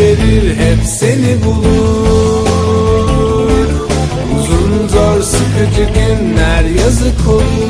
bitiverir Hep seni bulur. Uzun zor sıkıcı günler yazık olur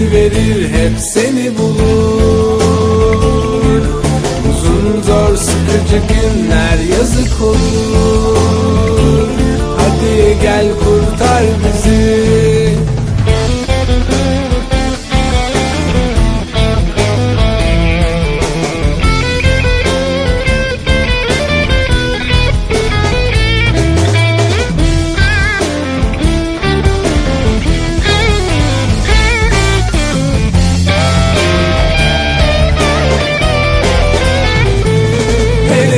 bitiverir hep seni bulur. Uzun zor sıkıcı günler yazık olur. Hadi gel kurtar bizi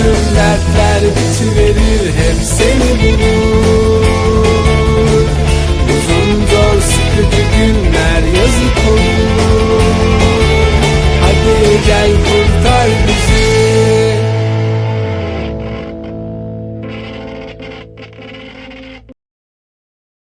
Bütün dertler bitiverir hep seni. Bulur Uzun zor sıkıcı gün